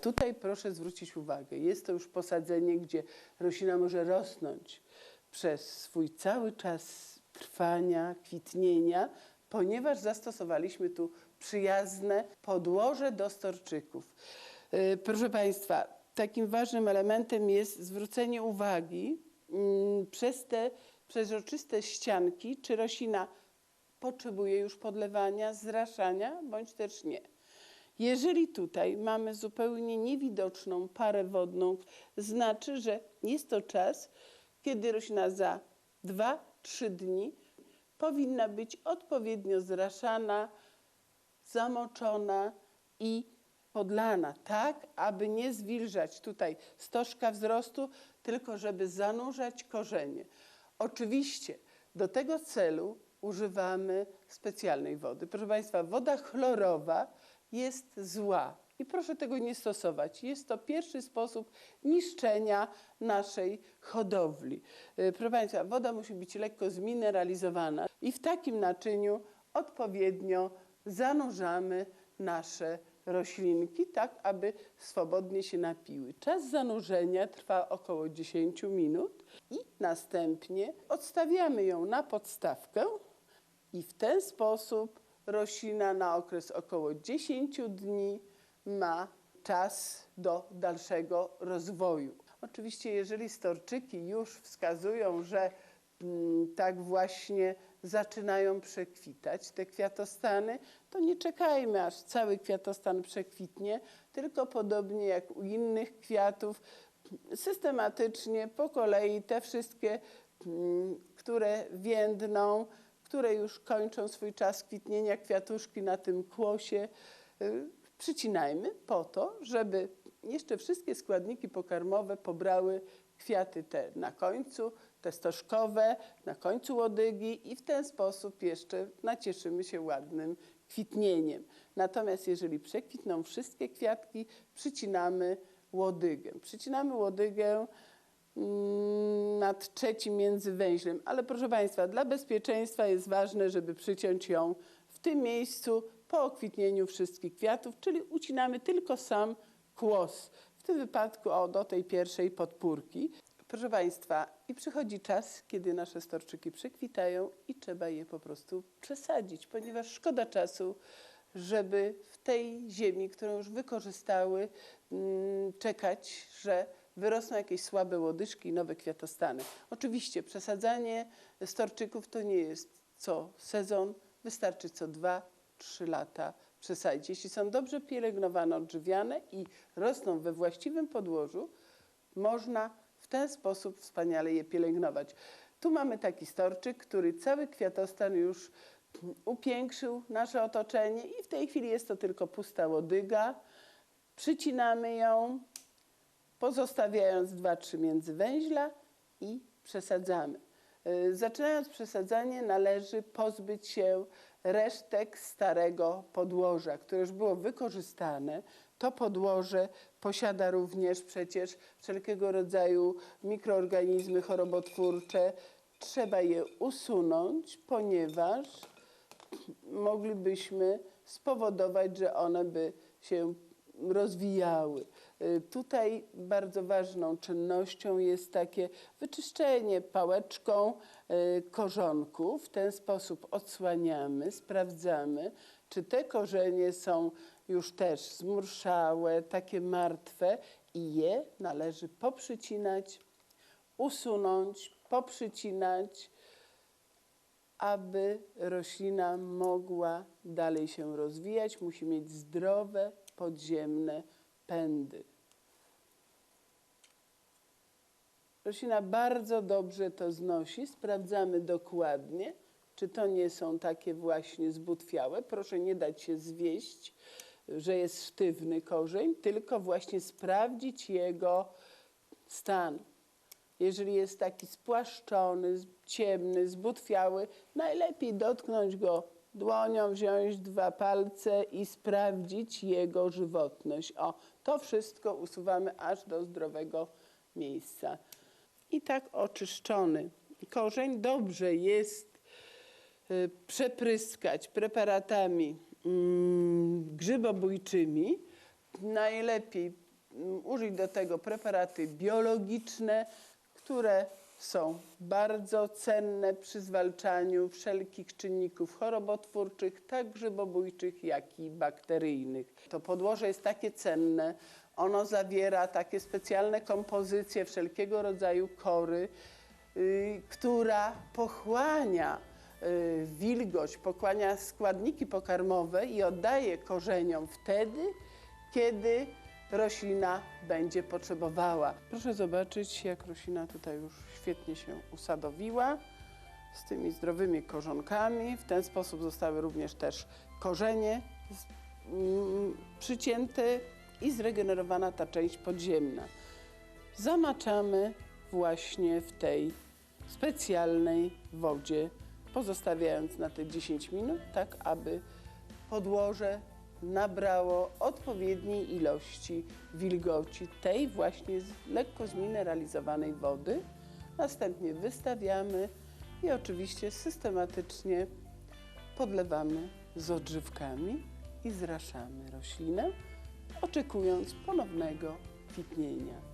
tutaj proszę zwrócić uwagę, jest to już posadzenie, gdzie roślina może rosnąć przez swój cały czas trwania, kwitnienia, ponieważ zastosowaliśmy tu przyjazne podłoże do storczyków. Yy, Proszę Państwa, takim ważnym elementem jest zwrócenie uwagi mm, przez te przezroczyste ścianki, czy roślina potrzebuje już podlewania, zraszania, bądź też nie. Jeżeli tutaj mamy zupełnie niewidoczną parę wodną, znaczy, że jest to czas, kiedy roślina za 2-3 dni powinna być odpowiednio zraszana, zamoczona i podlana, tak aby nie zwilżać tutaj stożka wzrostu, tylko żeby zanurzać korzenie. Oczywiście do tego celu używamy specjalnej wody. Proszę Państwa, woda chlorowa jest zła i proszę tego nie stosować. Jest to pierwszy sposób niszczenia naszej hodowli. Y, Proszę Państwa, woda musi być lekko zmineralizowana i w takim naczyniu odpowiednio zanurzamy nasze roślinki, tak aby swobodnie się napiły. Czas zanurzenia trwa około 10 minut i następnie odstawiamy ją na podstawkę i w ten sposób roślina na okres około 10 dni ma czas do dalszego rozwoju. Oczywiście, jeżeli storczyki już wskazują, że mm, tak właśnie zaczynają przekwitać te kwiatostany, to nie czekajmy, aż cały kwiatostan przekwitnie, tylko podobnie jak u innych kwiatów, systematycznie, po kolei te wszystkie, mm, które więdną, które już kończą swój czas kwitnienia, kwiatuszki na tym kłosie, y, przycinajmy po to, żeby jeszcze wszystkie składniki pokarmowe pobrały kwiaty te na końcu, te stożkowe, na końcu łodygi i w ten sposób jeszcze nacieszymy się ładnym kwitnieniem. Natomiast jeżeli przekwitną wszystkie kwiatki, przycinamy łodygę. Przycinamy łodygę nad trzecim międzywęźlem, ale proszę Państwa, dla bezpieczeństwa jest ważne, żeby przyciąć ją w tym miejscu po okwitnieniu wszystkich kwiatów, czyli ucinamy tylko sam kłos. W tym wypadku o, do tej pierwszej podpórki. Proszę Państwa, i przychodzi czas, kiedy nasze storczyki przekwitają i trzeba je po prostu przesadzić, ponieważ szkoda czasu, żeby w tej ziemi, którą już wykorzystały, mm, czekać, że wyrosną jakieś słabe łodyżki i nowe kwiatostany. Oczywiście przesadzanie storczyków to nie jest co sezon, wystarczy co dwa, trzy lata przesadzić. Jeśli są dobrze pielęgnowane, odżywiane i rosną we właściwym podłożu, można w ten sposób wspaniale je pielęgnować. Tu mamy taki storczyk, który cały kwiatostan już upiększył nasze otoczenie i w tej chwili jest to tylko pusta łodyga. Przycinamy ją, pozostawiając 2-3 międzywęźla i przesadzamy. Y, Zaczynając przesadzanie należy pozbyć się resztek starego podłoża, które już było wykorzystane. To podłoże posiada również przecież wszelkiego rodzaju mikroorganizmy chorobotwórcze. Trzeba je usunąć, ponieważ moglibyśmy spowodować, że one by się rozwijały. Y, Tutaj bardzo ważną czynnością jest takie wyczyszczenie pałeczką y, korzonków. W ten sposób odsłaniamy, sprawdzamy, czy te korzenie są już też zmurszałe, takie martwe i je należy poprzycinać, usunąć, poprzycinać, aby roślina mogła dalej się rozwijać, musi mieć zdrowe, podziemne pędy. Roślina bardzo dobrze to znosi. Sprawdzamy dokładnie, czy to nie są takie właśnie zbutwiałe. Proszę nie dać się zwieść, że jest sztywny korzeń, tylko właśnie sprawdzić jego stan. Jeżeli jest taki spłaszczony, ciemny, zbutwiały, najlepiej dotknąć go dłonią, wziąć dwa palce i sprawdzić jego żywotność. O, to wszystko usuwamy aż do zdrowego miejsca. I tak oczyszczony korzeń dobrze jest y, przepryskać preparatami mm, grzybobójczymi. Najlepiej mm, użyć do tego preparaty biologiczne, które są bardzo cenne przy zwalczaniu wszelkich czynników chorobotwórczych, tak grzybobójczych, jak i bakteryjnych. To podłoże jest takie cenne, ono zawiera takie specjalne kompozycje wszelkiego rodzaju kory, y, która pochłania y, wilgoć, pochłania składniki pokarmowe i oddaje korzeniom wtedy, kiedy roślina będzie potrzebowała. Proszę zobaczyć, jak roślina tutaj już świetnie się usadowiła z tymi zdrowymi korzonkami. W ten sposób zostały również też korzenie mm, przycięte i zregenerowana ta część podziemna. Zamaczamy właśnie w tej specjalnej wodzie, pozostawiając na te 10 minut, tak aby podłoże nabrało odpowiedniej ilości wilgoci, tej właśnie lekko zmineralizowanej wody. Następnie wystawiamy i oczywiście systematycznie podlewamy z odżywkami i zraszamy roślinę, oczekując ponownego kwitnienia.